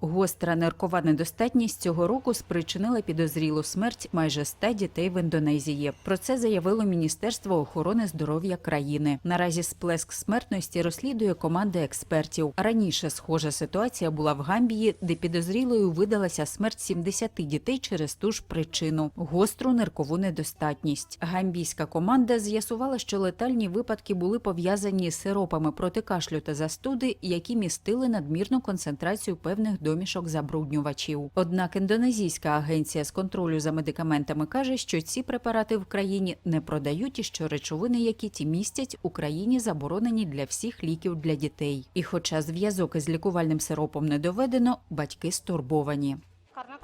Гостра ниркова недостатність цього року спричинила підозрілу смерть майже 100 дітей в Індонезії. Про це заявило Міністерство охорони здоров'я країни. Наразі сплеск смертності розслідує команда експертів. Раніше схожа ситуація була в Гамбії, де підозрілою видалася смерть 70 дітей через ту ж причину гостру ниркову недостатність. Гамбійська команда з'ясувала, що летальні випадки були пов'язані з сиропами проти кашлю та застуди, які містили надмірну концентрацію певних домішок забруднювачів. Однак індонезійська агенція з контролю за медикаментами каже, що ці препарати в країні не продають і що речовини, які ті містять, у країні заборонені для всіх ліків для дітей. І, хоча зв'язок із лікувальним сиропом не доведено, батьки стурбовані.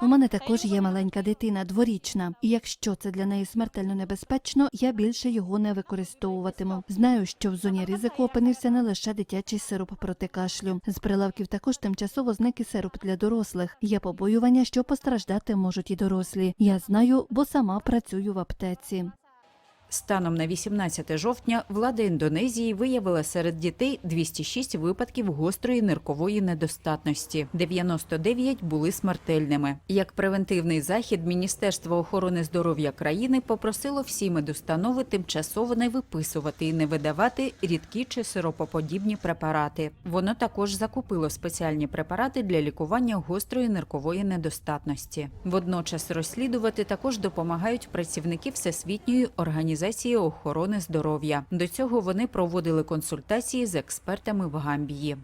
У мене також є маленька дитина, дворічна, і якщо це для неї смертельно небезпечно, я більше його не використовуватиму. Знаю, що в зоні ризику опинився не лише дитячий сироп проти кашлю. З прилавків також тимчасово зник і сироп для дорослих. Є побоювання, що постраждати можуть і дорослі. Я знаю, бо сама працюю в аптеці. Станом на 18 жовтня влада Індонезії виявила серед дітей 206 випадків гострої ниркової недостатності. 99 були смертельними. Як превентивний захід, Міністерство охорони здоров'я країни попросило всі медустанови тимчасово не виписувати і не видавати рідкі чи сиропоподібні препарати. Воно також закупило спеціальні препарати для лікування гострої ниркової недостатності. Водночас розслідувати також допомагають працівники Всесвітньої організації охорони здоров'я. До цього вони проводили консультації з експертами в Гамбії.